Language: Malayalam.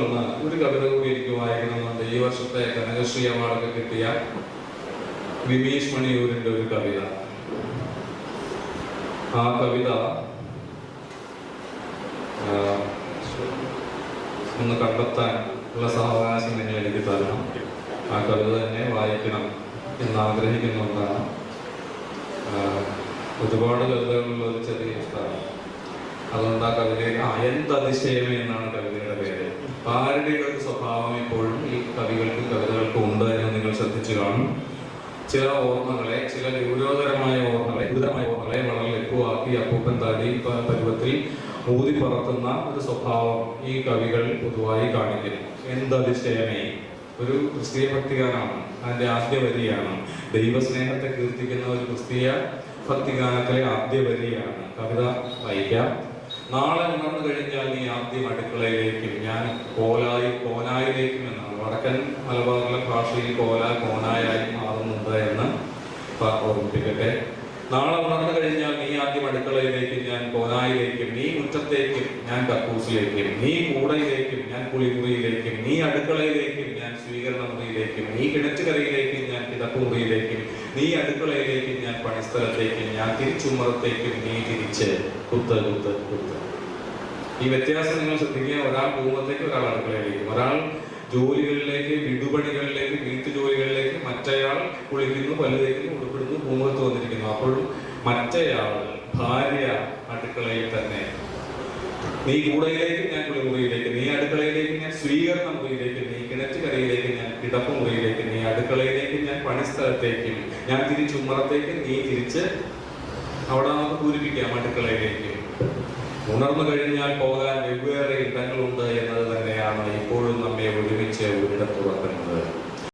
ഒന്ന് ഒരു കവിത കൂടി എനിക്ക് വായിക്കണമെന്നുണ്ട്. ഈ വർഷത്തെ കനകശ്രീ അവാർഡൊക്കെ കിട്ടിയ വിമീഷ് മണിയൂരിന്റെ ഒരു കവിത. ആ കവിത ഒന്ന് കണ്ടെത്താൻ ഉള്ള സാവകാശം നിങ്ങൾ എനിക്ക് തരണം. ആ കവിത തന്നെ വായിക്കണം എന്ന് ആഗ്രഹിക്കുന്നുണ്ടാണ് ഒന്നാണ് ഒരുപാട് കവിതകളുള്ള ഒരു ചെറിയ ഇഷ്ടമാണ്. അതുകൊണ്ട് ആ കവിത ആ എന്ത് അതിശയമേ എന്നാണ് കവിതയുടെ പേര്. ഒരു സ്വഭാവം ഇപ്പോഴും ഈ കവികൾക്കും കവിതകൾക്കും ഉണ്ട് എന്ന് നിങ്ങൾ ശ്രദ്ധിച്ചു കാണും. ചില ഓർമ്മകളെ ചില ഗൗരവതരമായ ഓർമ്മകളെ ഗുരുതരമായ ഓർമ്മകളെ വളരെ ലഘുവാക്കി അപ്പൂപ്പൻ താടി പരുവത്തിൽ ഊതി പറത്തുന്ന ഒരു സ്വഭാവം ഈ കവികൾ പൊതുവായി കാണിക്കുന്നു എന്തതിശയമേ? ഒരു ക്രിസ്തീയ ഭക്തിഗാനമാണ് അതിന്റെ ആദ്യ വരിയാണ് ദൈവസ്നേഹത്തെ കീർത്തിക്കുന്ന ഒരു ക്രിസ്തീയ ഭക്തിഗാനത്തിലെ ആദ്യ വരിയാണ് കവിത വായിക്കാം. നാളെ ഉണർന്നു കഴിഞ്ഞാൽ ഞാൻ കോലായി കോനായിലേക്കും എന്നാണ് വടക്കൻ മലബാറിലെ ഭാഷയിൽ കോല കോനായായി മാറുന്നുണ്ട് എന്ന് ഓർമ്മിപ്പിക്കട്ടെ. നാളെ ഉണർന്നു കഴിഞ്ഞാൽ നീ ആദ്യം അടുക്കളയിലേക്കും ഞാൻ കോനായിലേക്കും നീ മുറ്റത്തേക്കും ഞാൻ കക്കൂസിലേക്കും നീ കൂടയിലേക്കും ഞാൻ കുളിമുറിയിലേക്കും നീ അടുക്കളയിലേക്കും ഞാൻ സ്വീകരണ മുറിയിലേക്കും നീ കിണറ്റുകരയിലേക്കും ഞാൻ കിടപ്പുമുറിയിലേക്കും നീ അടുക്കളയിലേക്കും ഞാൻ പണിസ്ഥലത്തേക്കും ഞാൻ തിരിച്ചുമറത്തേക്കും നീ തിരിച്ച് കുത്ത് കുത്ത് കുത്ത്. ഈ വ്യത്യാസം നിങ്ങൾ ശ്രദ്ധിക്കുക ഒരാൾ പോകുമ്പോഴത്തേക്ക് ഒരാൾ അടുക്കളയിലേക്കും ഒരാൾ ജോലികളിലേക്ക് വീടുപണികളിലേക്ക് വീട്ടു ജോലികളിലേക്ക് മറ്റേയാൾ കുളിക്കുന്നു പല്ല് ഉൾപ്പെടുന്നു പൂമുഖത്ത് വന്നിരിക്കുന്നു. അപ്പോഴും മറ്റേയാൾ ഭാര്യ അടുക്കളയിൽ തന്നെ. നീ കൂടയിലേക്ക് ഞാൻ കുളിമുറിയിലേക്ക് നീ അടുക്കളയിലേക്ക് ഞാൻ സ്വീകരണ മുറിയിലേക്ക് നീ കിണറ്റുകരയിലേക്ക് ഞാൻ കിടപ്പ് മുറിയിലേക്ക് നീ അടുക്കളയിലേക്ക് ഞാൻ പണിസ്ഥലത്തേക്കും ഞാൻ തിരിച്ചുമ്മറത്തേക്ക് നീ തിരിച്ച് അവിടെ നമുക്ക് പൂരിപ്പിക്കാം അടുക്കളയിലേക്ക്. ഉണർന്നു കഴിഞ്ഞാൽ പോകാൻ വെവ്വേറെ ഇടങ്ങളുണ്ട് എന്നത് തന്നെയാണ്